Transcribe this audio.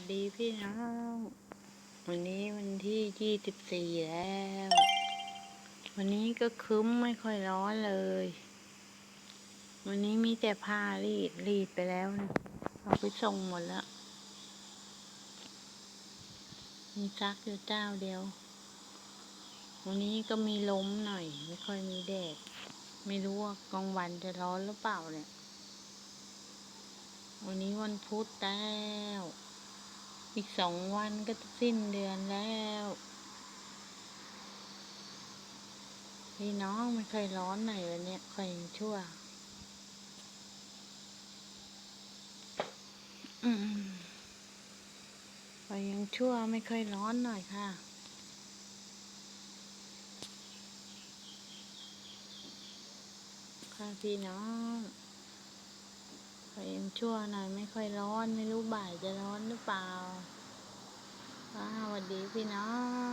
สดีพี่น้อง วันนี้วันที่ยี่สิบสี่แล้ว วันนี้ก็ครึ้มไม่ค่อยร้อนเลย วันนี้มีแต่ผ้ารีดรีดไปแล้วนะเอาไปส่งหมดแล้ว มีซักอยู่เจ้าเดียว วันนี้ก็มีลมหน่อย ไม่ค่อยมีแดด ไม่รู้ว่ากลางวันจะร้อนหรือเปล่าเนี่ยวันนี้วันพุธแล้ว อีกสองวันก็จะสิ้นเดือนแล้ว พี่น้องไม่เคยร้อนหน่อยวันนี้ค่อยยังชั่ว อืมคอยยังชั่วไม่เคยร้อนหน่อยค่ะค่ะพี่น้องพอยังชั่วหน่อยไม่ค่อยร้อน ไม่รู้บ่ายจะร้อนหรือเปล่า đi vì nó